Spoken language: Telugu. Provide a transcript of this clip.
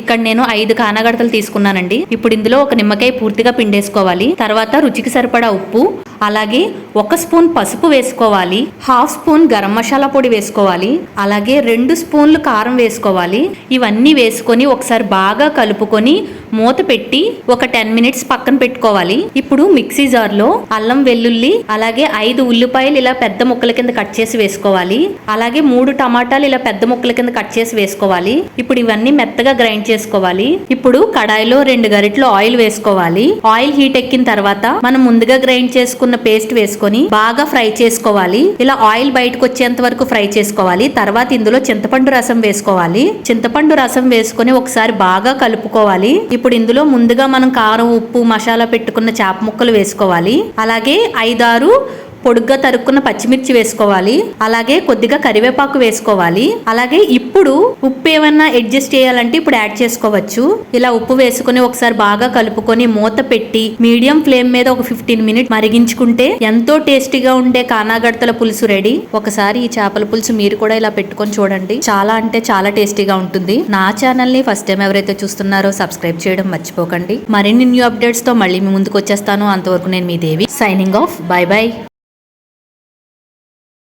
ఇక్కడ నేను ఐదు కానగడతలు తీసుకున్నానండి. ఇప్పుడు ఇందులో ఒక నిమ్మకాయ పూర్తిగా పిండేసుకోవాలి. తర్వాత రుచికి సరిపడా ఉప్పు అలాగే ఒక స్పూన్ పసుపు వేసుకోవాలి. హాఫ్ స్పూన్ గరం మసాలా పొడి వేసుకోవాలి. అలాగే రెండు స్పూన్లు కారం వేసుకోవాలి. ఇవన్నీ వేసుకొని ఒకసారి బాగా కలుపుకొని మూత పెట్టి ఒక టెన్ మినిట్స్ పక్కన పెట్టుకోవాలి. ఇప్పుడు మిక్సీ జార్లో అల్లం వెల్లుల్లి అలాగే ఐదు ఉల్లిపాయలు ఇలా పెద్ద ముక్కల కింద కట్ చేసి వేసుకోవాలి. అలాగే మూడు టమాటాలు ఇలా పెద్ద ముక్కల కింద కట్ చేసి వేసుకోవాలి. ఇప్పుడు ఇవన్నీ మెత్తగా గ్రైండ్ చేసుకోవాలి. ఇప్పుడు కడాయిలో రెండు గరిటలు ఆయిల్ వేసుకోవాలి. ఆయిల్ హీట్ ఎక్కిన తర్వాత మనం ముందుగా గ్రైండ్ చేసుకున్న పేస్ట్ వేసుకొని బాగా ఫ్రై చేసుకోవాలి. ఇలా ఆయిల్ బయటకు వచ్చేంత వరకు ఫ్రై చేసుకోవాలి. తర్వాత ఇందులో చింతపండు రసం వేసుకోవాలి. చింతపండు రసం వేసుకొని ఒకసారి బాగా కలుపుకోవాలి. ఇప్పుడు ఇందులో ముందుగా మనం కారం ఉప్పు మసాలా పెట్టుకున్న చేప ముక్కలు వేసుకోవాలి. అలాగే ఐదారు పొడుగ్గా తరుక్కున్న పచ్చిమిర్చి వేసుకోవాలి. అలాగే కొద్దిగా కరివేపాకు వేసుకోవాలి. అలాగే ఇప్పుడు ఉప్పు ఏమన్నా అడ్జస్ట్ చేయాలంటే ఇప్పుడు యాడ్ చేసుకోవచ్చు. ఇలా ఉప్పు వేసుకొని ఒకసారి బాగా కలుపుకొని మూత పెట్టి మీడియం ఫ్లేమ్ మీద ఒక ఫిఫ్టీన్ మినిట్ మరిగించుకుంటే ఎంతో టేస్టీగా ఉండే కానాగడతల పులుసు రెడీ. ఒకసారి ఈ చేపల పులుసు మీరు కూడా ఇలా పెట్టుకొని చూడండి. చాలా అంటే చాలా టేస్టీగా ఉంటుంది. నా ఛానల్ని ఫస్ట్ టైం ఎవరైతే చూస్తున్నారో సబ్స్క్రైబ్ చేయడం మర్చిపోకండి. మరిన్ని న్యూ అప్డేట్స్తో మళ్ళీ మీ ముందుకు వచ్చేస్తాను. అంతవరకు నేను మీ Devi signing off bye bye